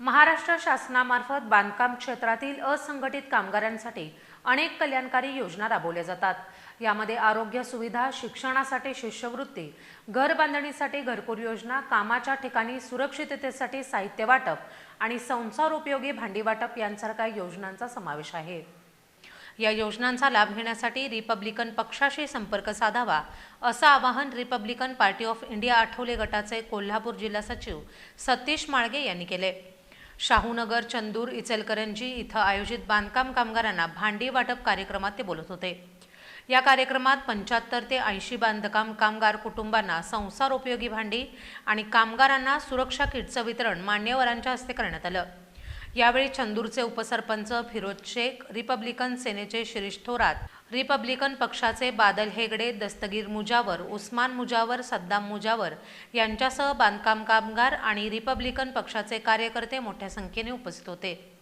महाराष्ट्र शासनामार्फत बांधकाम क्षेत्रातील असंघटित कामगारांसाठी अनेक कल्याणकारी योजना राबवल्या जातात. यामध्ये आरोग्य सुविधा शिक्षणासाठी शिष्यवृत्ती घर बांधणीसाठी घरकुल योजना कामाच्या ठिकाणी सुरक्षिततेसाठी साहित्य वाटप आणि संसार उपयोगी भांडी वाटप यांसारख्या योजनांचा समावेश आहे. या योजनांचा लाभ घेण्यासाठी रिपब्लिकन पक्षाशी संपर्क साधावा असं आवाहन Republican Party of India Athawale गटाचे कोल्हापूर जिल्हा सचिव सतीश माळगे यांनी केले. शाहूनगर चंदूर इचलकरंजी इथं आयोजित बांधकाम कामगारांना भांडी वाटप कार्यक्रमात ते बोलत होते. या कार्यक्रमात पंच्याहत्तर ते ऐंशी बांधकाम कामगार कुटुंबांना संसार उपयोगी भांडी आणि कामगारांना सुरक्षा किटचं वितरण मान्यवरांच्या हस्ते करण्यात आलं. यावेळी चंदूरचे उपसरपंच फिरोज शेख रिपब्लिकन सेनेचे शिरीष थोरात रिपब्लिकन पक्षाचे बादल हेगडे दस्तगीर मुजावर उस्मान मुजावर सद्दाम मुजावर यांच्यासह बांधकाम कामगार आणि रिपब्लिकन पक्षाचे कार्यकर्ते मोठ्या संख्येने उपस्थित होते.